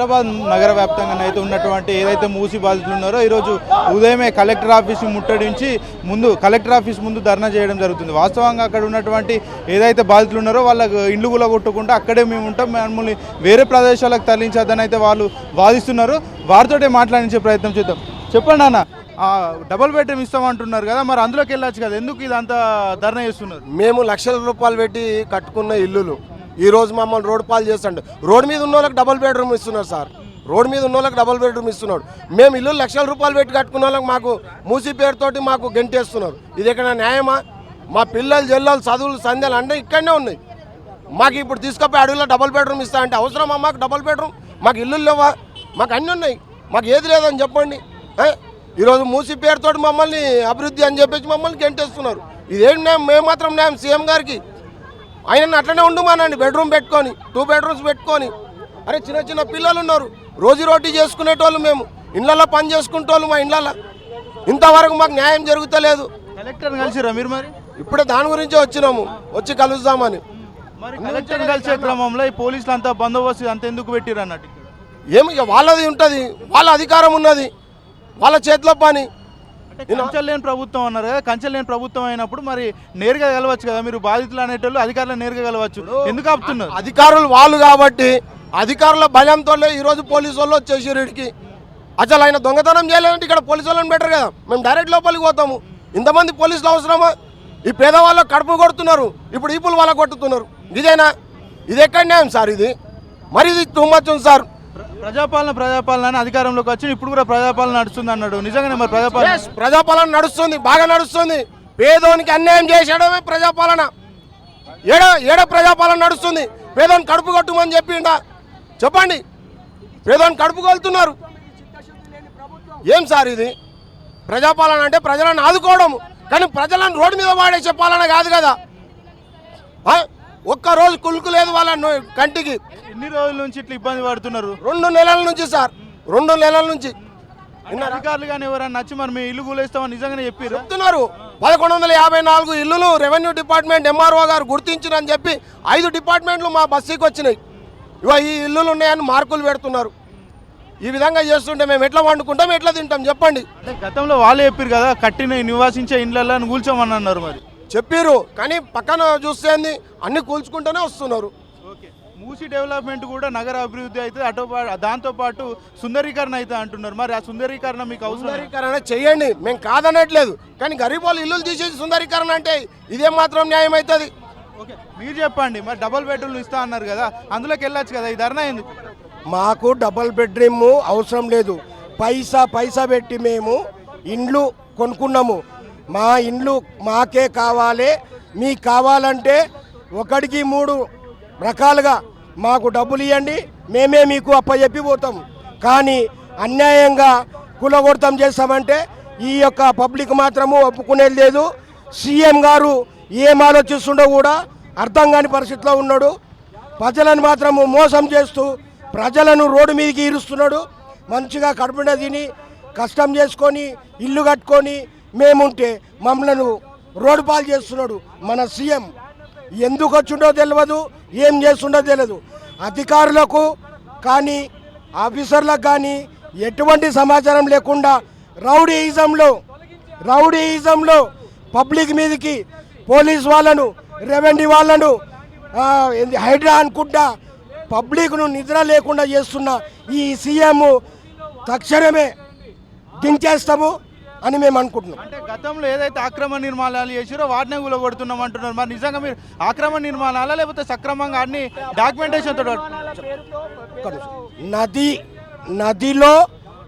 హైదరాబాద్ నగర వ్యాప్తంగా అయితే ఉన్నటువంటి ఏదైతే మూసి బాధితులు ఉన్నారో ఈరోజు ఉదయమే కలెక్టర్ ఆఫీస్ ముట్టడించి ముందు కలెక్టర్ ఆఫీస్ ముందు ధర్నా చేయడం జరుగుతుంది. వాస్తవంగా అక్కడ ఉన్నటువంటి ఏదైతే బాధితులు ఉన్నారో వాళ్ళకు ఇండ్లు కూలగొట్టకుండా అక్కడే మేము ఉంటాం. మమ్మల్ని వేరే ప్రదేశాలకు తరలించద్దని అయితే వాళ్ళు వాదిస్తున్నారు. వారితోటే మాట్లాడించే ప్రయత్నం చేద్దాం. చెప్పండి అన్న ఆ, డబుల్ బెడ్రూమ్ ఇస్తామంటున్నారు కదా మరి అందులోకి వెళ్ళొచ్చు కదా. ఎందుకు ఇదంతా ధర్నా చేస్తున్నారు? మేము లక్షల రూపాయలు పెట్టి కట్టుకున్న ఇల్లులు. ఈరోజు మమ్మల్ని రోడ్ పాలు చేస్తాడు. రోడ్ మీద ఉన్న వాళ్ళకి డబుల్ బెడ్రూమ్ ఇస్తున్నారు సార్. రోడ్ మీద ఉన్న వాళ్ళకి డబుల్ బెడ్రూమ్ ఇస్తున్నాడు. మేము ఇల్లు లక్షల రూపాయలు పెట్టి కట్టుకున్న వాళ్ళకి మాకు మూసి పేరుతోటి మాకు గెంటేస్తున్నారు. ఇది ఎక్కడ న్యాయమా? మా పిల్లలు జల్లలు చదువులు సంధ్యలు అంటే ఇక్కడనే ఉన్నాయి. మాకు ఇప్పుడు తీసుకుపోయి అడవిలో డబుల్ బెడ్రూమ్ ఇస్తా అంటే అవసరమా మాకు డబుల్ బెడ్రూమ్? మాకు ఇల్లు లేవా? మాకు అన్నీ ఉన్నాయి. మాకు ఏది లేదని చెప్పండి. ఈరోజు మూసి పేరుతోటి మమ్మల్ని అభివృద్ధి అని చెప్పేసి మమ్మల్ని గెంటేస్తున్నారు. ఇదేం న్యాయం? మేము మాత్రం న్యాయం సీఎం గారికి. ఆయన అట్లనే ఉండమానండి బెడ్రూమ్ పెట్టుకొని టూ బెడ్రూమ్స్ పెట్టుకొని. అరే చిన్న చిన్న పిల్లలు ఉన్నారు రోజు రోటీ చేసుకునేటోళ్ళు మేము. ఇళ్ళల్లో పని చేసుకుంటోళ్ళు మా ఇళ్ళల్లో. ఇంతవరకు మాకు న్యాయం జరుగుతలేదు. కలెక్టర్ కలిసిరా మీరు మరి? ఇప్పుడే దాని గురించే వచ్చినాము. వచ్చి కలుద్దామని. మరి కలెక్టర్ కలిసే క్రమంలో ఈ పోలీసులు అంతా బందోబస్తు అంత ఎందుకు పెట్టిరు అన్నట్టు ఏమి వాళ్ళది ఉంటుంది. వాళ్ళ అధికారం ఉన్నది. వాళ్ళ చేతిలో పని. అంటే కంచెలు లేని ప్రభుత్వం అన్నారు కదా కంచెలు లేని ప్రభుత్వం అయినప్పుడు మరి నేరుగా కలవచ్చు కదా మీరు బాధితులు అనేటోళ్ళు అధికారులు నేరుగా కలవచ్చు. ఎందుకు ఆపుతున్నారు? అధికారులు వాళ్ళు కాబట్టి అధికారుల భయంతో ఈరోజు పోలీసు వాళ్ళు వచ్చేసారు ఇడికి అసలు ఆయన దొంగతనం చేయలేదంటే ఇక్కడ పోలీసు వాళ్ళని బెటర్ కదా మేము డైరెక్ట్ లోపలికి పోతాము. ఇంతమంది పోలీసులు అవసరమా? ఈ పేదవాళ్ళకు కడుపు కొడుతున్నారు ఇప్పుడు ఈపులు వాళ్ళకు కొట్టుతున్నారు. ఇదేనా? ఇది ఎక్కడ న్యాయం సార్ ఇది? మరి ఇది ఉంది సార్. ప్రజాపాలన ప్రజాపాలన అని అధికారంలోకి వచ్చి ఇప్పుడు కూడా ప్రజాపాలన నడుస్తుంది అన్నాడు. నిజంగానే మరి ప్రజాపాలన ప్రజాపాలన నడుస్తుంది బాగా నడుస్తుంది. పేదోనికి అన్యాయం చేసేయడమే ప్రజాపాలన. ఏడ ఏడ ప్రజాపాలన నడుస్తుంది? పేదోని కడుపు కొట్టుమని చెప్పిండా? చెప్పండి. పేదోని కడుపు కొలుతున్నారు. ఏం సార్ ఇది? ప్రజాపాలన అంటే ప్రజలను ఆదుకోవడం కానీ ప్రజలను రోడ్డు మీద వాడేసే పాలన కాదు కదా. ఆ? ఒక్క రోజు కులుకు లేదు వాళ్ళ కంటికి. ఎన్ని రోజుల నుంచి ఇట్లా ఇబ్బంది పడుతున్నారు? రెండు నెలల నుంచి సార్. రెండు నెలల నుంచి. అధికారులు కానీ ఎవరైనా నచ్చి మరి మీ ఇల్లు కూలేస్తామని నిజంగానే చెప్పారు చెప్తున్నారు. పదకొండు వందల యాభై నాలుగు ఇల్లులు రెవెన్యూ డిపార్ట్మెంట్ ఎంఆర్ఓ గారు గుర్తించినని చెప్పి ఐదు డిపార్ట్మెంట్లు మా బస్సీకి వచ్చినాయి. ఇవ ఈ ఇల్లులు ఉన్నాయని మార్కులు పెడుతున్నారు. ఈ విధంగా చేస్తుంటే మేము ఎట్లా వండుకుంటాం ఎట్లా తింటాం చెప్పండి. గతంలో వాళ్ళే చెప్పారు కదా కట్టిన నివాసించే ఇండ్లలో కూల్చోమని అన్నారు మరి. చెప్పారు కానీ పక్కన చూస్తే అన్ని కూల్చుకుంటూనే వస్తున్నారు. ఓకే. మూసి డెవలప్మెంట్ కూడా నగర అభివృద్ధి అయితే అటు పా- దాంతో పాటు సుందరీకరణ అయితే అంటున్నారు. మరి ఆ సుందరీకరణ మీకు అవసరం సుందరీకరణ చెయ్యండి మేము కాదనట్లేదు. కానీ గరీబ్ వాళ్ళు ఇల్లులు తీసేసి సుందరీకరణ అంటే ఇదేం మాత్రం న్యాయం అవుతుంది. ఓకే. మీరు చెప్పండి. మరి డబుల్ బెడ్రూమ్ ఇస్తా అన్నారు కదా అందులోకి వెళ్ళొచ్చు కదా. ఈ ధర్నా ఎందుకు? మాకు డబల్ బెడ్రూమ్ అవసరం లేదు. పైసా పైసా పెట్టి మేము ఇండ్లు కొనుక్కున్నాము. మా ఇండ్లు మాకే కావాలి మీకు కావాలంటే ఒకటికి మూడు రకాలుగా మాకు డబ్బులు ఇవ్వండి మేమే మీకు అప్పచెప్పి పోతాం. కానీ అన్యాయంగా కులగొడతాం చేస్తామంటే ఈ యొక్క పబ్లిక్ మాత్రము ఒప్పుకునేది లేదు. సీఎం గారు ఏం ఆలోచిస్తుండో కూడా అర్థం కాని పరిస్థితిలో ఉన్నాడు. ప్రజలను మాత్రము మోసం చేస్తూ ప్రజలను రోడ్డు మీదకి ఈరుస్తున్నాడు. మంచిగా కడుపున తిని కష్టం చేసుకొని ఇల్లు కట్టుకొని మేముంటే మమ్మలను రోడ్డు పాలు చేస్తున్నాడు మన సీఎం. ఎందుకు వచ్చిండో తెలియదు ఏం చేస్తుండో తెలియదు అధికారులకు కానీ ఆఫీసర్లకు కానీ ఎటువంటి సమాచారం లేకుండా రౌడీయిజంలో రౌడీయిజంలో పబ్లిక్ మీదకి పోలీస్ వాళ్ళను రెవెన్యూ వాళ్ళను ఏంది హైడ్రా అనుకుంటా పబ్లిక్ను నిద్ర లేకుండా చేస్తున్న ఈ సీఎం తక్షణమే దించేస్తాము. అని మేము అనుకుంటున్నాం. అంటే గతంలో ఏదైతే ఆక్రమణ నిర్మాణాలు చేసారో వాటినే కూలగొడుతున్నాం అంటున్నారు. మరి నిజంగా మీరు ఆక్రమణ నిర్మాణాలా లేకపోతే సక్రమంగా అన్ని డాక్యుమెంటేషన్. నది నదిలో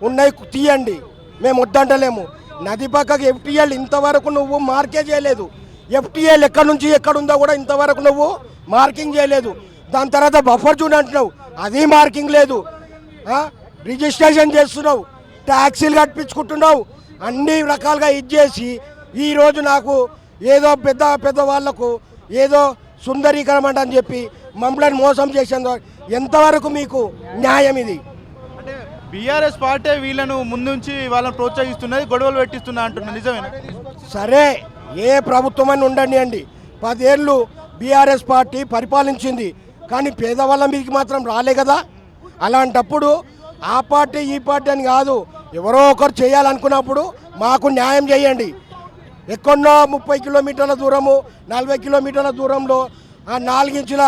ఉన్నాయి తీయండి. మేము వద్దంటలేము. నది పక్కకి ఎఫ్టీఎల్ ఇంతవరకు నువ్వు మార్కే చేయలేదు. ఎఫ్టీఎల్ ఎక్కడి నుంచి ఎక్కడ ఉందో కూడా ఇంతవరకు నువ్వు మార్కింగ్ చేయలేదు. దాని తర్వాత బఫర్ జూన్ అంటున్నావు. అది మార్కింగ్ లేదు? రిజిస్ట్రేషన్ చేస్తున్నావు. ట్యాక్సీలు కట్టించుకుంటున్నావు. అన్ని రకాలుగా ఇచ్చేసి ఈరోజు నాకు ఏదో పెద్ద పెద్ద వాళ్ళకు ఏదో సుందరీకరణ అని చెప్పి మమ్మల్ని మోసం చేసేందు ఎంతవరకు మీకు న్యాయం ఇది? అంటే బీఆర్ఎస్ పార్టీ వీళ్ళను ముందుంచి వాళ్ళని ప్రోత్సహిస్తున్నది గొడవలు పెట్టిస్తున్నా అంటున్నారు నిజమేనా? సరే ఏ ప్రభుత్వం అని ఉండండి అండి. పదేళ్ళు బీఆర్ఎస్ పార్టీ పరిపాలించింది. కానీ పేదవాళ్ళ మీదకి మాత్రం రాలే కదా. అలాంటప్పుడు ఆ పార్టీ ఈ పార్టీ అని కాదు. ఎవరో ఒకరు చేయాలనుకున్నప్పుడు మాకు న్యాయం చేయండి. ఎక్కడో ముప్పై కిలోమీటర్ల దూరము నలభై కిలోమీటర్ల దూరంలో ఆ నాలుగించుల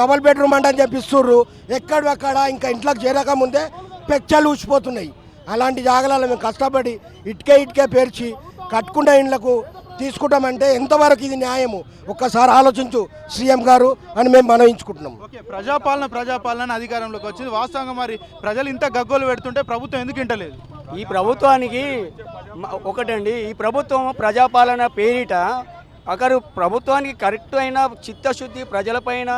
డబల్ బెడ్రూమ్ అంటే అని చెప్పిస్తుర్రు ఎక్కడెక్కడ ఇంకా ఇంట్లోకి చేరక ముందే పెచ్చలు ఊసిపోతున్నాయి అలాంటి జాగాలలో మేము కష్టపడి ఇటుకే ఇటుకే పేర్చి కట్టుకున్న ఇండ్లకు తీసుకుంటామంటే ఎంతవరకు ఇది న్యాయము? ఒక్కసారి ఆలోచించు సీఎం గారు అని మేము మనవించుకుంటున్నాం. ఓకే ప్రజాపాలన ప్రజాపాలన అధికారంలోకి వచ్చింది. వాస్తవంగా మరి ప్రజలు ఇంత గగ్గోలు పెడుతుంటే ప్రభుత్వం ఎందుకు ఇంటలేదు? ఈ ప్రభుత్వానికి ఒకటండి ఈ ప్రభుత్వం ప్రజాపాలన పేరిట ఒకరు ప్రభుత్వానికి కరెక్ట్ అయిన చిత్తశుద్ధి ప్రజలపైన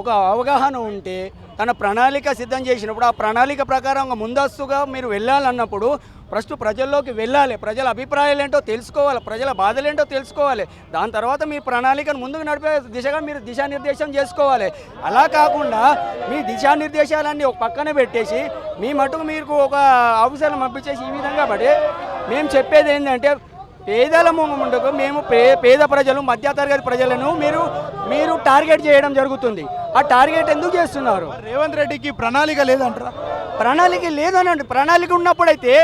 ఒక అవగాహన ఉంటే తన ప్రణాళిక సిద్ధం చేసినప్పుడు ఆ ప్రణాళిక ప్రకారం ముందస్తుగా మీరు వెళ్ళాలన్నప్పుడు ఫస్ట్ ప్రజల్లోకి వెళ్ళాలి. ప్రజల అభిప్రాయాలు ఏంటో తెలుసుకోవాలి. ప్రజల బాధలు ఏంటో తెలుసుకోవాలి. దాని తర్వాత మీ ప్రణాళికను ముందుకు నడిపే దిశగా మీరు దిశానిర్దేశం చేసుకోవాలి. అలా కాకుండా మీ దిశానిర్దేశాలన్నీ ఒక పక్కన పెట్టేసి మీ మటుకు మీకు ఒక ఆఫీసర్లు పంపించేసి ఈ విధంగా పడి మేము చెప్పేది ఏంటంటే పేదల ముందుకు మేము పే పేద ప్రజలు మధ్యతరగతి ప్రజలను మీరు మీరు టార్గెట్ చేయడం జరుగుతుంది. ఆ టార్గెట్ ఎందుకు చేస్తున్నారు? రేవంత్ రెడ్డికి ప్రణాళిక లేదంటారా? ప్రణాళిక లేదనండి. ప్రణాళిక ఉన్నప్పుడైతే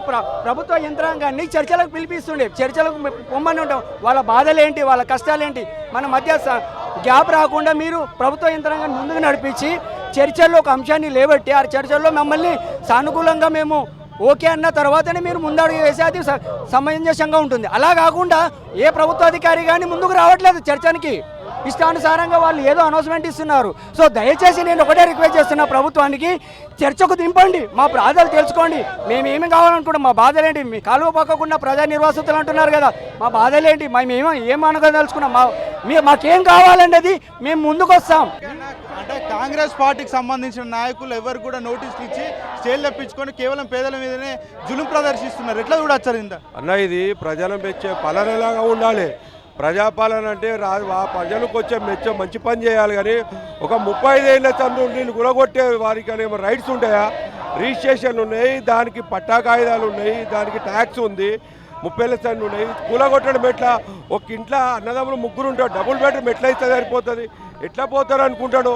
ప్రభుత్వ యంత్రాంగాన్ని చర్చలకు పిలిపిస్తుండే. చర్చలకు పొమ్మని ఉంటాం. వాళ్ళ బాధలేంటి? వాళ్ళ కష్టాలేంటి? మన మధ్య స- గ్యాప్ రాకుండా మీరు ప్రభుత్వ యంత్రాంగాన్ని ముందుకు నడిపించి చర్చల్లో ఒక అంశాన్ని లేబట్టి ఆ చర్చల్లో మమ్మల్ని సానుకూలంగా మేము ఓకే అన్న తర్వాతనే మీరు ముందడుగు వేసి అది స- సమంజసంగా ఉంటుంది. అలా కాకుండా ఏ ప్రభుత్వ అధికారి కానీ ముందుకు రావట్లేదు చర్చనికి. ఇష్టానుసారంగా వాళ్ళు ఏదో అనౌన్స్మెంట్ ఇస్తున్నారు. సో దయచేసి నేను ఒకటే రిక్వెస్ట్ చేస్తున్నా ప్రభుత్వానికి చర్చకు దింపండి మా బాధలు తెలుసుకోండి. మేము ఏమి కావాలనుకుంటాం మా బాధలేంటి? మీ కాలువ పక్కకున్న ప్రజా నిర్వాసితులు అంటున్నారు కదా మా బాధలేంటి? మేము ఏమో ఏం అనుకోదలుచుకున్నాం మా మీ మాకేం కావాలండి అది? మేము ముందుకు వస్తాం అంటే కాంగ్రెస్ పార్టీకి సంబంధించిన నాయకులు ఎవరు కూడా నోటీసులు ఇచ్చి స్టేల్ తెప్పించుకొని కేవలం పేదల మీదనే జులుం ప్రదర్శిస్తున్నారు. ఎట్లా చూడొచ్చారు ఇంత? అన్న ఇది ప్రజలను మెచ్చే పాలనలాగా ఉండాలి. ప్రజాపాలన అంటే రా ప్రజలకు వచ్చే మెచ్చే మంచి పని చేయాలి కానీ ఒక ముప్పై ఐదేళ్ళ చంద్రు నీళ్ళు గురగొట్టే వారికి అనేమో రైట్స్ ఉంటాయా? రిజిస్ట్రేషన్ ఉన్నాయి దానికి పట్టా కాగితాలు ఉన్నాయి దానికి ట్యాక్స్ ఉంది ముప్పై ఏళ్ళ చంద్రు ఉన్నాయి. కూలగొట్టడం ఎట్లా? ఒక ఇంట్లో అన్నదమ్ములు ముగ్గురు ఉంటారు డబుల్ బెడ్రూమ్ ఎట్లా ఇస్తే సరిపోతుంది? ఎట్లా పోతారు అనుకుంటాడు?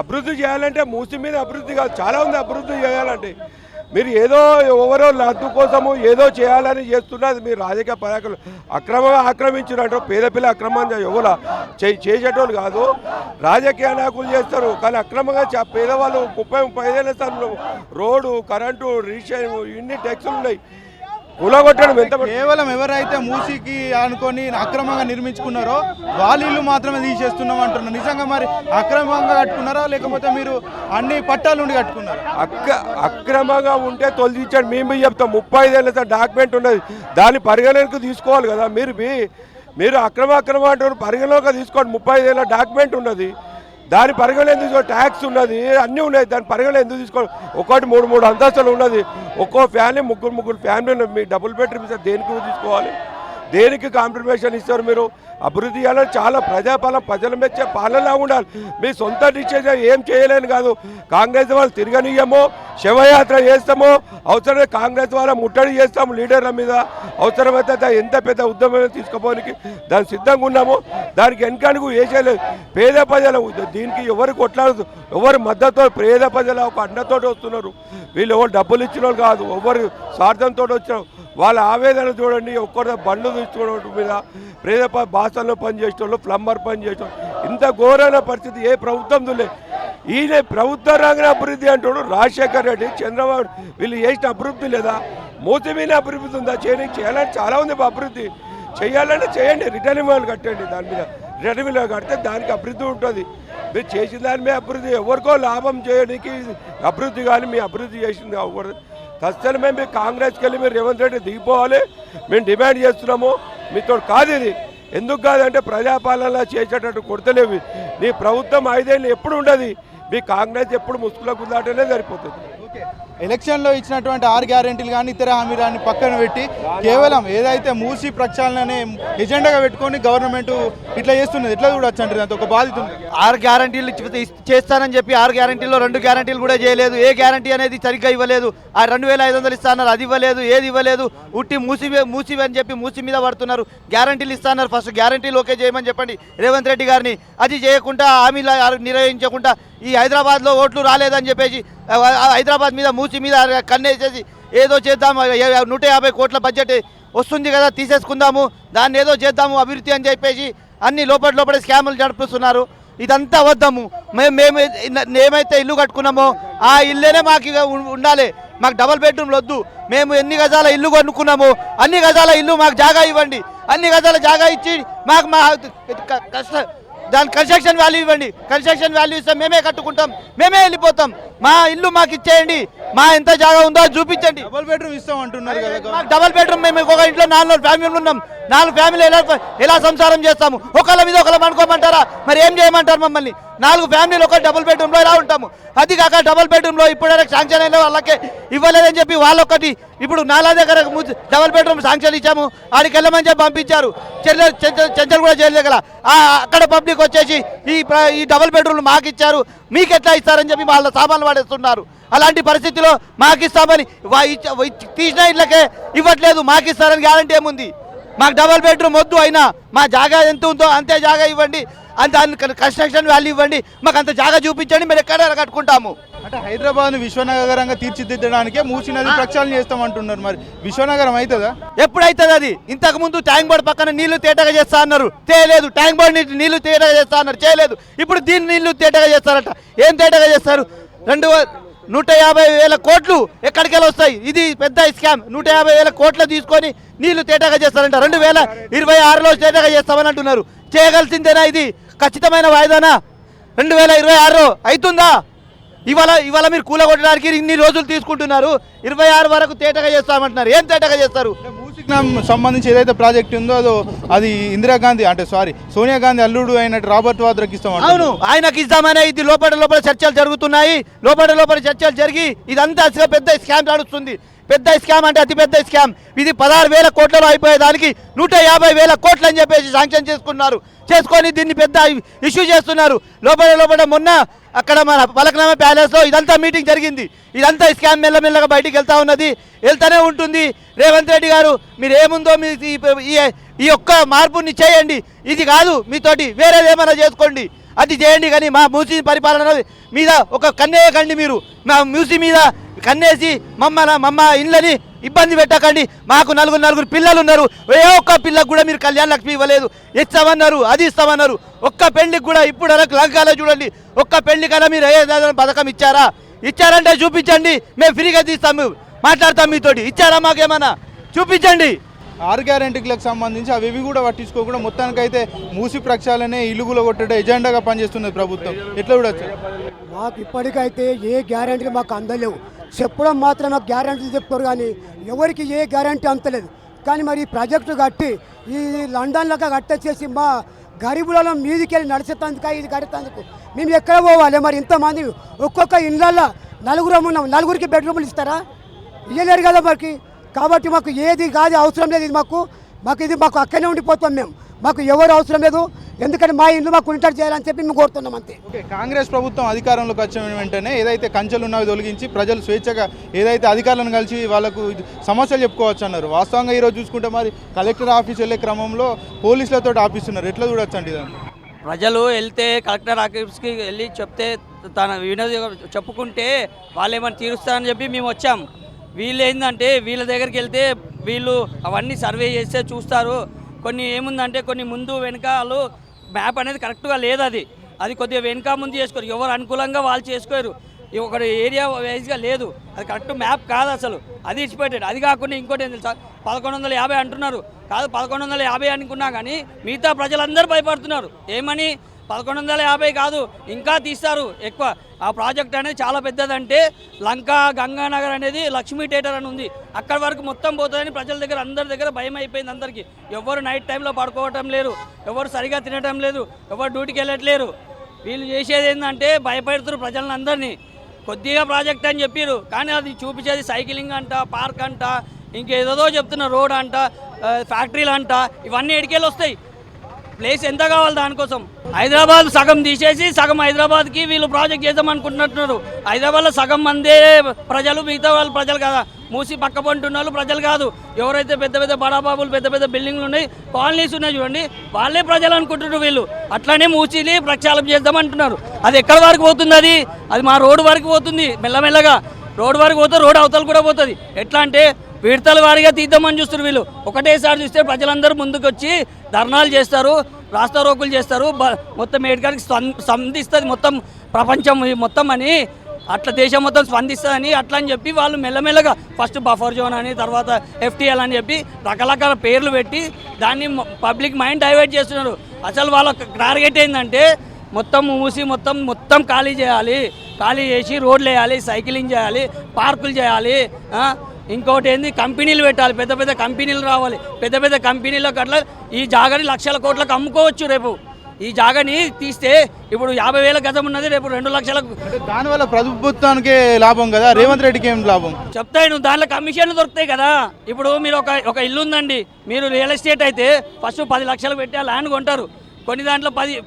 అభివృద్ధి చేయాలంటే మూసి మీద అభివృద్ధి కాదు చాలా ఉంది అభివృద్ధి చేయాలంటే. మీరు ఏదో ఎవరో లద్దు కోసము ఏదో చేయాలని చేస్తున్నది మీరు రాజకీయ పదాకులు అక్రమంగా ఆక్రమించినట్టు పేద పిల్ల అక్రమంగా ఎవరు చే- చేసేటోళ్ళు కాదు. రాజకీయ నాయకులు చేస్తారు కానీ అక్రమంగా పేదవాళ్ళు ముప్పై ముప్పై ఐదేళ్ళ సార్లు రోడ్డు కరెంటు రిజిస్ట్రేషన్ ఇన్ని ట్యాక్సులు ఉన్నాయి. కూలగొట్టడం ఎంత కేవలం ఎవరైతే మూసికి అనుకొని అక్రమంగా నిర్మించుకున్నారో వాళ్ళ ఇల్లు మాత్రమే తీసేస్తున్నాం అంటున్నారు. నిజంగా మరి అక్రమంగా కట్టుకున్నారా? లేకపోతే మీరు అన్ని పట్టాలు ఉండి కట్టుకున్నారా? అక్క అక్రమంగా ఉంటే తొలగించండి. మేము చెప్తాం. ముప్పై ఐదేళ్ళ డాక్యుమెంట్ ఉన్నది. దాన్ని పరిగణనకు తీసుకోవాలి కదా మీరు మీరు అక్రమ అక్రమ అంటారు పరిగణలోకి తీసుకోండి. ముప్పై ఐదేళ్ళ డాక్యుమెంట్ ఉన్నది. దాని పరిగణలో ఎందుకు తీసుకో ట్యాక్స్ ఉన్నది అన్నీ ఉన్నాయి. దాని పరిగణన ఎందుకు తీసుకోవాలి ఒకటి మూడు మూడు అంతస్తులు ఉన్నది. ఒక్కో ఫ్యామిలీ ముగ్గురు ముగ్గురు ఫ్యామిలీ మీ డబుల్ బెడ్రూమ్ ఇస్తే దేనికి తీసుకోవాలి? దేనికి కాంప్రమైజేషన్ ఇస్తారు మీరు? అభివృద్ధి చేయాలని చాలా ప్రజాపాలన ప్రజలు మెచ్చే పాలనలా ఉండాలి. మీ సొంత డిసిజన్ ఏం చేయలేను కాదు. కాంగ్రెస్ వాళ్ళు తిరగనీయమో శవయాత్ర చేస్తామో అవసరం కాంగ్రెస్ వాళ్ళ ముట్టడి చేస్తాము లీడర్ల మీద. అవసరమైతే ఎంత పెద్ద ఉద్యమం తీసుకుపోనికి దానికి సిద్ధంగా ఉన్నాము. దానికి వెనకడుగు వేసేయలేదు పేద ప్రజల దీనికి ఎవరు కొట్లాడదు. ఎవరు మద్దతు పేద ప్రజల ఒక అండతో వస్తున్నారు. వీళ్ళు ఎవరు డబ్బులు ఇచ్చిన వాళ్ళు కాదు. ఎవరు స్వార్థంతో వచ్చిన వాళ్ళ ఆవేదన చూడండి. ఒక్కరి బండ్లు తీసుకోవడం మీద. పేద హాస్టల్లో బాసల్లో పని చేసేటోళ్ళు ప్లంబర్ పని చేసేటోళ్ళు ఇంత ఘోరమైన పరిస్థితి ఏ ప్రభుత్వం లే ఈయన ప్రభుత్వ రంగ అభివృద్ధి అంటాడు రాజశేఖర్ రెడ్డి చంద్రబాబు వీళ్ళు చేసిన అభివృద్ధి లేదా? మూతి మీద అభివృద్ధి ఉందా? చేయడానికి చేయాలని చాలా ఉంది అభివృద్ధి. చేయాలంటే చేయండి. రిటర్న్ ఇవ్వాలి కట్టండి దాని మీద. రిటర్న్ ఇవ్వాలి కడితే దానికి అభివృద్ధి ఉంటుంది. మీరు చేసిన దాని మీద అభివృద్ధి ఎవరికో లాభం చేయడానికి అభివృద్ధి కానీ మీ అభివృద్ధి చేసింది అవ్వకూడదు తత్సలమే మీరు కాంగ్రెస్కి వెళ్ళి మీరు రేవంత్ రెడ్డి దిగిపోవాలి. మేము డిమాండ్ చేస్తున్నాము. మీతో కాదు ఇది. ఎందుకు కాదంటే ప్రజాపాలన చేసేటట్టు కొడతలేవి నీ ప్రభుత్వం ఐదేళ్ళు ఎప్పుడు ఉండదు? మీ కాంగ్రెస్ ఎప్పుడు ముసుగులకు దాటనే సరిపోతుంది. ఓకే. ఎలక్షన్లో ఇచ్చినటువంటి ఆరు గ్యారెంటీలు కానీ ఇతర హామీలని పక్కన పెట్టి కేవలం ఏదైతే మూసి ప్రక్షాళననే ఎజెండాగా పెట్టుకొని గవర్నమెంట్ ఇట్లా చేస్తున్నది ఎట్లా చూడొచ్చు అంటే దాంతో ఒక బాధిత ఉంది ఆరు గ్యారంటీలు చేస్తానని చెప్పి ఆరు గ్యారంటీలో రెండు గ్యారంటీలు కూడా చేయలేదు. ఏ గ్యారంటీ అనేది సరిగ్గా ఇవ్వలేదు. ఆ రెండు వేల ఐదు వందలు ఇస్తాన్నారు అది ఇవ్వలేదు ఏది ఇవ్వలేదు. ఉట్టి మూసి మూసి అని చెప్పి మూసి మీద పడుతున్నారు. గ్యారంటీలు ఇస్తాన్నారు ఫస్ట్ గ్యారంటీలు ఓకే చేయమని చెప్పండి రేవంత్ రెడ్డి గారిని. అది చేయకుండా హామీలు నిర్వహించకుండా ఈ హైదరాబాద్లో ఓట్లు రాలేదని చెప్పేసి హైదరాబాద్ మీద మూసి మీద కన్నేసేసి ఏదో చేద్దాం నూట యాభై కోట్ల బడ్జెట్ వస్తుంది కదా తీసేసుకుందాము దాన్ని ఏదో చేద్దాము అభివృద్ధి అని చెప్పేసి అన్ని లోపల లోపల స్కాములు జరుపుతున్నారు. ఇదంతా వద్దాము. మేము మేము ఏమైతే ఇల్లు కట్టుకున్నామో ఆ ఇల్లేనే మాకు ఇక ఉండాలి. మాకు డబల్ బెడ్రూమ్లు వద్దు. మేము ఎన్ని గజాల ఇల్లు కొనుక్కున్నామో అన్ని గజాల ఇల్లు మాకు జాగా ఇవ్వండి. అన్ని గజాల జాగా ఇచ్చి మాకు మా కష్ట దాని కన్స్ట్రక్షన్ వాల్యూ ఇవ్వండి. కన్స్ట్రక్షన్ వాల్యూ ఇస్తే మేమే కట్టుకుంటాం మేమే వెళ్ళిపోతాం. మా ఇల్లు మాకు ఇచ్చేయండి. మా ఎంత జాగా ఉందో చూపించండి. డబుల్ బెడ్రూమ్ ఇస్తాం అంటున్నారు డబల్ బెడ్రూమ్ మేము ఒక ఇంట్లో నాలుగు ఫ్యామిలీలు ఉన్నాం. నాలుగు ఫ్యామిలీ ఎలా ఎలా సంసారం చేస్తాము? ఒకళ్ళ మీద ఒకళ్ళ అనుకోమంటారా మరి ఏం చేయమంటారు మమ్మల్ని? నాలుగు ఫ్యామిలీలు ఒక డబుల్ బెడ్రూమ్లో ఎలా ఉంటాము? అది కాక డబుల్ బెడ్రూమ్లో ఇప్పుడైనా శాంక్షన్ అయిన వాళ్ళకే ఇవ్వలేదని చెప్పి వాళ్ళొక్కటి ఇప్పుడు నాలా దగ్గర డబుల్ బెడ్రూమ్ శాంక్షన్ ఇచ్చాము. ఆడికి వెళ్ళమని చెప్పి పంపించారు. చెల్లె చెంచల్ కూడా జైలు దగ్గర. అక్కడ పబ్లిక్ వచ్చేసి ఈ ఈ డబుల్ బెడ్రూమ్లు మాకు ఇచ్చారు మీకు ఎట్లా ఇస్తారని చెప్పి వాళ్ళ సామాన్లు పడేస్తున్నారు. అలాంటి పరిస్థితిలో మాకు ఇస్తామని వా- తీసిన ఇళ్ళకే ఇవ్వట్లేదు. మాకు ఇస్తారని గ్యారంటీ ఏముంది? మాకు డబల్ బెడ్రూమ్ వద్దు అయినా మా జాగా ఎంత ఉందో అంతే జాగా ఇవ్వండి. అంత కన్స్ట్రక్షన్ వాల్యూ ఇవ్వండి. మాకు అంత జాగా చూపించండి మీరు ఎక్కడ కట్టుకుంటాము. అంటే హైదరాబాద్ విశ్వనగరంగా తీర్చిదిద్దడానికే మూసి నది ప్రక్షాళన చేస్తాం అంటున్నారు మరి. విశ్వనగరం అవుతుందా? ఎప్పుడైతుంది అది? ఇంతకు ముందు ట్యాంక్ బోర్డ్ పక్కన నీళ్ళు తేటగా చేస్తా అన్నారు. చేయలేదు ట్యాంక్ బోర్డ్ నీటి నీళ్ళు తేటగా చేస్తా అన్నారు. చేయలేదు. ఇప్పుడు దీన్ని నీళ్ళు తేటగా చేస్తారట. ఏం తేటగా చేస్తారు? రెండు నూట యాభై వేల కోట్లు ఎక్కడికెళ్ళి వస్తాయి ఇది పెద్ద స్కామ్. నూట యాభై వేల కోట్లు తీసుకొని నీళ్ళు తేటగా చేస్తారంట. రెండు వేల ఇరవై ఆరులో తేటగా చేస్తామని అంటున్నారు. చేయగలిసిందేనా ఇది? ఖచ్చితమైన వాయిదానా? రెండు వేల ఇరవై ఆరులో అవుతుందా ఇవాళ ఇవాళ మీరు కూలగొట్టడానికి ఇన్ని రోజులు తీసుకుంటున్నారు. ఇరవై ఆరు వరకు తేటగా చేస్తామంటున్నారు. ఏం తేటగా చేస్తారు? సంబంధించి ఏదైతే ప్రాజెక్ట్ ఉందో అదో అది ఇందిరాగాంధీ అంటే సారీ సోనియా గాంధీ అల్లుడు అయినట్టు రాబర్ట్ వాద్రకి ఇస్తాం అవును ఆయనకి ఇస్తామనే ఇది లోపల లోపల చర్చలు జరుగుతున్నాయి. లోపల లోపల చర్చలు జరిగి ఇదంతా అసలు పెద్ద స్కామ్ నడుస్తుంది పెద్ద స్కామ్ అంటే అతి పెద్ద స్కామ్ ఇది పదహారు వేల కోట్లలో అయిపోయేదానికి నూట యాభై వేల కోట్లు అని చెప్పేసి శాంక్షన్ చేసుకున్నారు. చేసుకొని దీన్ని పెద్ద ఇష్యూ చేస్తున్నారు. లోపల లోపల మొన్న అక్కడ మన పలకనామా ప్యాలెస్లో ఇదంతా మీటింగ్ జరిగింది. ఇదంతా స్కామ్ మెల్లమెల్లగా బయటికి వెళ్తా ఉన్నది. వెళ్తూనే ఉంటుంది. రేవంత్ రెడ్డి గారు మీరు ఏముందో మీ ఈ- ఈ- మార్పుని చేయండి. ఇది కాదు మీతోటి వేరేది ఏమైనా చేసుకోండి. అది చేయండి కానీ మా మూసి పరిపాలన మీద ఒక కన్నేయకండి మీరు. మా మూసి మీద కన్నేసి మమ్మల మమ్మ ఇళ్ళని ఇబ్బంది పెట్టకండి. మాకు నలుగురు నలుగురు పిల్లలు ఉన్నారు ఏ ఒక్క పిల్లకు కూడా మీరు కళ్యాణ లక్ష్మి ఇవ్వలేదు. ఇస్తామన్నారు అది ఇస్తామన్నారు. ఒక్క పెళ్ళికి కూడా ఇప్పుడు వరకు లంకాలో చూడండి. ఒక్క పెళ్ళికైనా మీరు ఏ ఏదైనా పథకం ఇచ్చారా? ఇచ్చారంటే చూపించండి. మేము ఫ్రీగా తీస్తాము. మాట్లాడతాం మీతోటి. ఇచ్చారా మాకేమన్నా? చూపించండి. ఆరు గ్యారెంటీలకు సంబంధించి అవి ఇవి కూడా పట్టించుకోకుండా మొత్తానికైతే మూసి ప్రక్షాళనే ఇలుగులో కొట్టడే ఎజెండాగా పనిచేస్తున్నది ప్రభుత్వం. ఎట్లా చూడొచ్చు? మాకు ఇప్పటికైతే ఏ గ్యారంటీ మాకు అందలేవు. చెప్పడం మాత్రం మాకు గ్యారంటీలు చెప్తారు కానీ ఎవరికి ఏ గ్యారంటీ అంతలేదు కానీ మరి ఈ ప్రాజెక్టు కట్టి ఈ లండన్లోకి కట్టేసేసి మా గరీబులలో మీదికి వెళ్ళి నడిచేందుకు ఇది కట్టేందుకు మేము ఎక్కడ పోవాలి? మరి ఇంతమంది ఒక్కొక్క ఇళ్ళల్లో నలుగురం ఉన్నాం. నలుగురికి బెడ్రూమ్లు ఇస్తారా? ఇయ్యలేరు కదా మరికి కాబట్టి మాకు ఏది కాదు అవసరం లేదు ఇది మాకు. మాకు ఇది మాకు అక్కడనే ఉండిపోతాం మేము. మాకు ఎవరు అవసరం లేదు. ఎందుకంటే మా ఇల్లు మాకు ఇంటర్ చేయాలని చెప్పి మేము కోరుతున్నాం అంతే. ఓకే కాంగ్రెస్ ప్రభుత్వం అధికారంలోకి వచ్చిన వెంటనే ఏదైతే కంచెలు ఉన్నాయో తొలగించి ప్రజలు స్వేచ్ఛగా ఏదైతే అధికారులను కలిసి వాళ్ళకు సమస్యలు చెప్పుకోవచ్చు అన్నారు. వాస్తవంగా ఈరోజు చూసుకుంటే మరి కలెక్టర్ ఆఫీస్ వెళ్ళే క్రమంలో పోలీసులతో ఆపిస్తున్నారు. ఎట్లా చూడొచ్చు అండి దాన్ని ప్రజలు వెళ్తే కలెక్టర్ ఆఫీస్కి వెళ్ళి చెప్తే తన వినోద చెప్పుకుంటే వాళ్ళు ఏమైనా తీరుస్తారని చెప్పి మేము వచ్చాం. వీళ్ళు ఏంటంటే వీళ్ళ దగ్గరికి వెళ్తే వీళ్ళు అవన్నీ సర్వే చేస్తే చూస్తారు. కొన్ని ఏముందంటే కొన్ని ముందు వెనకాలు మ్యాప్ అనేది కరెక్ట్గా లేదు అది. అది కొద్దిగా వెనక ముందు చేసుకోరు. ఎవరు అనుకూలంగా వాళ్ళు చేసుకోరు. ఒక ఏరియా వైజ్గా లేదు. అది కరెక్ట్ మ్యాప్ కాదు అసలు. అది ఇచ్చిపెట్టాడు. అది కాకుండా ఇంకోటి ఏం తెలుసా? పదకొండు వందల యాభై అంటున్నారు. కాదు పదకొండు వందల యాభై అనుకున్నా కానీ మిగతా ప్రజలందరూ భయపడుతున్నారు. ఏమని? పదకొండు వందల యాభై కాదు ఇంకా తీస్తారు. ఎక్కువ. ఆ ప్రాజెక్ట్ అనేది చాలా పెద్దదంటే లంక గంగానగర్ అనేది లక్ష్మీ థియేటర్ అని ఉంది. అక్కడి వరకు మొత్తం పోతుందని ప్రజల దగ్గర అందరి దగ్గర భయం అయిపోయింది అందరికీ. ఎవరు నైట్ టైంలో పడుకోవటం లేరు. ఎవరు సరిగా తినటం లేదు. ఎవరు డ్యూటీకి వెళ్ళట్లేరు. వీళ్ళు చేసేది ఏంటంటే భయపెడుతున్నారు ప్రజలందరినీ కొద్దిగా ప్రాజెక్ట్ అని చెప్పారు. కానీ అది చూపించేది సైకిలింగ్ అంట పార్క్ అంట ఇంకేదో చెప్తున్న రోడ్ అంట ఫ్యాక్టరీలు అంట ఇవన్నీ ఎడికేళ్ళు వస్తాయి ప్లేస్ ఎంత కావాలి దానికోసం? హైదరాబాద్ సగం తీసేసి సగం హైదరాబాద్కి వీళ్ళు ప్రాజెక్ట్ చేద్దాం అనుకుంటున్నట్టున్నారు హైదరాబాద్లో సగం మందే ప్రజలు మిగతా వాళ్ళు ప్రజలు కదా? మూసి పక్క పంటున్న ప్రజలు కాదు. ఎవరైతే పెద్ద పెద్ద బడాబాబులు పెద్ద పెద్ద బిల్డింగ్లు ఉన్నాయి కాలనీస్ ఉన్నాయి చూడండి వాళ్ళే ప్రజలు అనుకుంటున్నారు వీళ్ళు. అట్లానే మూసిని ప్రక్షాళన చేద్దాం అంటున్నారు అది ఎక్కడి వరకు పోతుంది అది? అది మా రోడ్డు వరకు పోతుంది మెల్లమెల్లగా. రోడ్డు వరకు పోతే రోడ్ అవతల కూడా పోతుంది. ఎట్లా అంటే పీడతల వారిగా తీద్దామని చూస్తారు వీళ్ళు. ఒకటేసారి చూస్తే ప్రజలందరూ ముందుకు వచ్చి ధర్నాలు చేస్తారు రాస్తారోకులు చేస్తారు మొత్తం ఏడుగారికి స్పందిస్తుంది మొత్తం ప్రపంచం మొత్తం అని అట్లా దేశం మొత్తం స్పందిస్తుందని అట్లా అని చెప్పి వాళ్ళు మెల్లమెల్లగా ఫస్ట్ బఫర్ జోన్ అని తర్వాత ఎఫ్టీఎల్ అని చెప్పి రకరకాల పేర్లు పెట్టి దాన్ని పబ్లిక్ మైండ్ డైవర్ట్ చేస్తున్నారు. అసలు వాళ్ళ టార్గెట్ ఏంటంటే మొత్తం మూసి మొత్తం మొత్తం ఖాళీ చేయాలి. ఖాళీ చేసి రోడ్లు వేయాలి సైకిలింగ్ చేయాలి పార్కులు చేయాలి ఇంకోటి ఏంది? కంపెనీలు పెట్టాలి. పెద్ద పెద్ద కంపెనీలు రావాలి. పెద్ద పెద్ద కంపెనీలకు అట్లా ఈ జాగని లక్షల కోట్లకు అమ్ముకోవచ్చు రేపు. ఈ జాగని తీస్తే ఇప్పుడు యాభై వేల గజం ఉన్నది రేపు రెండు లక్షలకు దానివల్ల ప్రభుత్వానికే లాభం కదా? రేవంత్ రెడ్డికి ఏం లాభం? చెప్తాయి నువ్వు దాంట్లో కమిషన్లు దొరుకుతాయి కదా. ఇప్పుడు మీరు ఒక ఒక ఇల్లు ఉందండి. మీరు రియల్ ఎస్టేట్ అయితే ఫస్ట్ పది లక్షలు పెట్టి ఆ ల్యాండ్ కొంటారు. కొన్ని దాంట్లో పది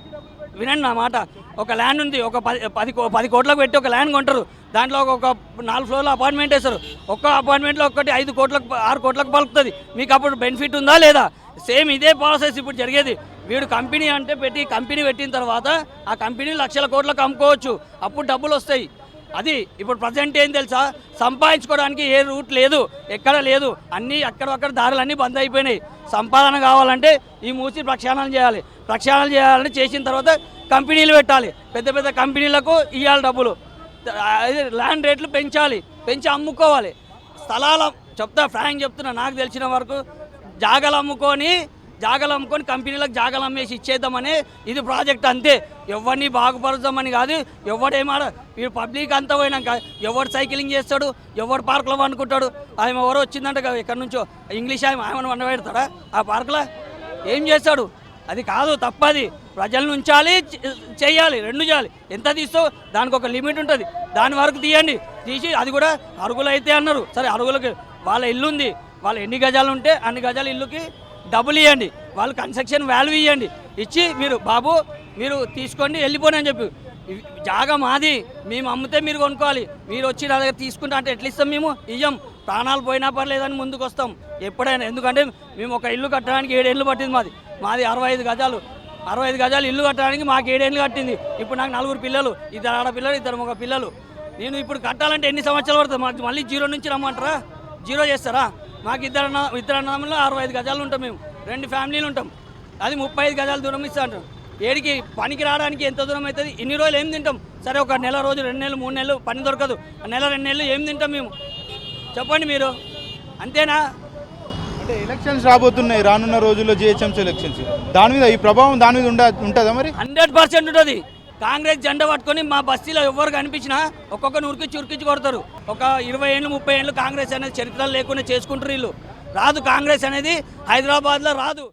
వినండి నా మాట. ఒక ల్యాండ్ ఉంది. ఒక పది పది కో- పది కోట్లకు పెట్టి ఒక ల్యాండ్ కొంటారు. దాంట్లో ఒక నాలుగు ఫ్లోర్లో అపార్ట్మెంట్ వేస్తారు ఒక్క అపార్ట్మెంట్లో ఒకటి ఐదు కోట్లకు ఆరు కోట్లకు పలుకుతుంది మీకు అప్పుడు బెనిఫిట్ ఉందా లేదా? సేమ్ ఇదే ప్రాసెస్ ఇప్పుడు జరిగేది. వీడు కంపెనీ అంటే పెట్టి కంపెనీ పెట్టిన తర్వాత ఆ కంపెనీ లక్షల కోట్లకు అమ్ముకోవచ్చు. అప్పుడు డబ్బులు వస్తాయి. అది ఇప్పుడు ప్రజెంట్ ఏం తెలుసా? సంపాదించుకోవడానికి ఏ రూట్ లేదు ఎక్కడ లేదు. అన్నీ అక్కడొక్కడ దారులు అన్నీ బంద్ అయిపోయినాయి. సంపాదన కావాలంటే ఈ మూసి ప్రక్షాళన చేయాలి. ప్రక్షాళన చేయాలంటే చేసిన తర్వాత కంపెనీలు పెట్టాలి. పెద్ద పెద్ద కంపెనీలకు ఇవ్వాలి డబ్బులు. ల్యాండ్ రేట్లు పెంచాలి పెంచి అమ్ముకోవాలి. స్థలాల చెప్తా ఫ్రాంక్ చెప్తున్నా నాకు తెలిసిన వరకు జాగలు అమ్ముకొని జాగలు అమ్ముకొని కంపెనీలకు జాగలు అమ్మేసి ఇచ్చేద్దామని ఇది ప్రాజెక్ట్ అంతే. ఎవరిని బాగుపరుద్దామని కాదు ఎవడేమాడ వీడు పబ్లిక్ అంతా పోయినాక ఎవడు సైకిలింగ్ చేస్తాడు ఎవడు పార్కులో వండుకుంటాడు ఆమె ఎవరో వచ్చిందంట కదా ఎక్కడి నుంచో ఇంగ్లీష్ ఆమె ఆమెను వండబెడతాడా ఆ పార్కులో ఏం చేస్తాడు? అది కాదు తప్పది. ప్రజలను ఉంచాలి చేయాలి రెండు చేయాలి. ఎంత తీస్తావు? దానికి ఒక లిమిట్ ఉంటుంది. దాని వరకు తీయండి. తీసి అది కూడా అరుగులు అయితే అన్నారు. సరే అరుగులకి వాళ్ళ ఇల్లు ఉంది. వాళ్ళ ఎన్ని గజాలు ఉంటే అన్ని గజాల ఇల్లుకి డబ్బులు ఇవ్వండి వాళ్ళు కన్స్ట్రక్షన్ వాల్యూ ఇవ్వండి ఇచ్చి మీరు బాబు మీరు తీసుకోండి వెళ్ళిపోండి అని చెప్పి. జాగా మాది. మేము అమ్మితే మీరు కొనుక్కోవాలి. మీరు వచ్చి నా దగ్గర తీసుకుంటా అంటే ఎట్లా ఇస్తాం మేము? ఇయ్యం. ప్రాణాలు పోయినా పర్లేదని ముందుకు వస్తాం ఎప్పుడైనా. ఎందుకంటే మేము ఒక ఇల్లు కట్టడానికి ఏడేళ్ళు పట్టింది మాది. మాది అరవై ఐదు గజాలు. అరవై ఐదు గజాలు ఇల్లు కట్టడానికి మాకు ఏడేళ్ళు కట్టింది. ఇప్పుడు నాకు నలుగురు పిల్లలు ఇద్దరు ఆడపిల్లలు ఇద్దరు మగ పిల్లలు. నేను ఇప్పుడు కట్టాలంటే ఎన్ని సంవత్సరాలు పడుతుంది? మాకు మళ్ళీ జీరో నుంచి రమ్మంటారా? జీరో చేస్తారా? మాకు ఇద్దరు అన్న ఇద్దరు అన్నదమ్ములు అరవై ఐదు గజాలు ఉంటాం మేము. రెండు ఫ్యామిలీలు ఉంటాం. అది ముప్పై ఐదు గజాలు దూరం ఇస్తా అంటాం ఏడికి పనికి రావడానికి ఎంత దూరం అవుతుంది? ఇన్ని రోజులు ఏం తింటాం? సరే ఒక నెల రోజు రెండు నెలలు మూడు నెలలు పని దొరకదు. నెల రెండు నెలలు ఏం తింటాం మేము? చెప్పండి మీరు. అంతేనా? అంటే ఎలక్షన్స్ రాబోతున్నాయి రానున్న రోజుల్లో జిహెచ్ఎంసీ ఎలక్షన్స్ దాని మీద ఈ ప్రభావం దాని మీద ఉండ ఉంటుందా మరి? హండ్రెడ్ పర్సెంట్ ఉంటుంది. కాంగ్రెస్ జెండా పట్టుకొని మా బస్తీలో ఎవరు కనిపించినా ఒక్కొక్క ఉరికిచ్చి ఉరికిచ్చి కొడతారు. ఒక ఇరవై ఏళ్ళు ముప్పై ఏళ్ళు కాంగ్రెస్ అనేది చరిత్ర లేకుండా చేసుకుంటారు వీళ్ళు. రాదు కాంగ్రెస్ అనేది హైదరాబాద్లో రాదు.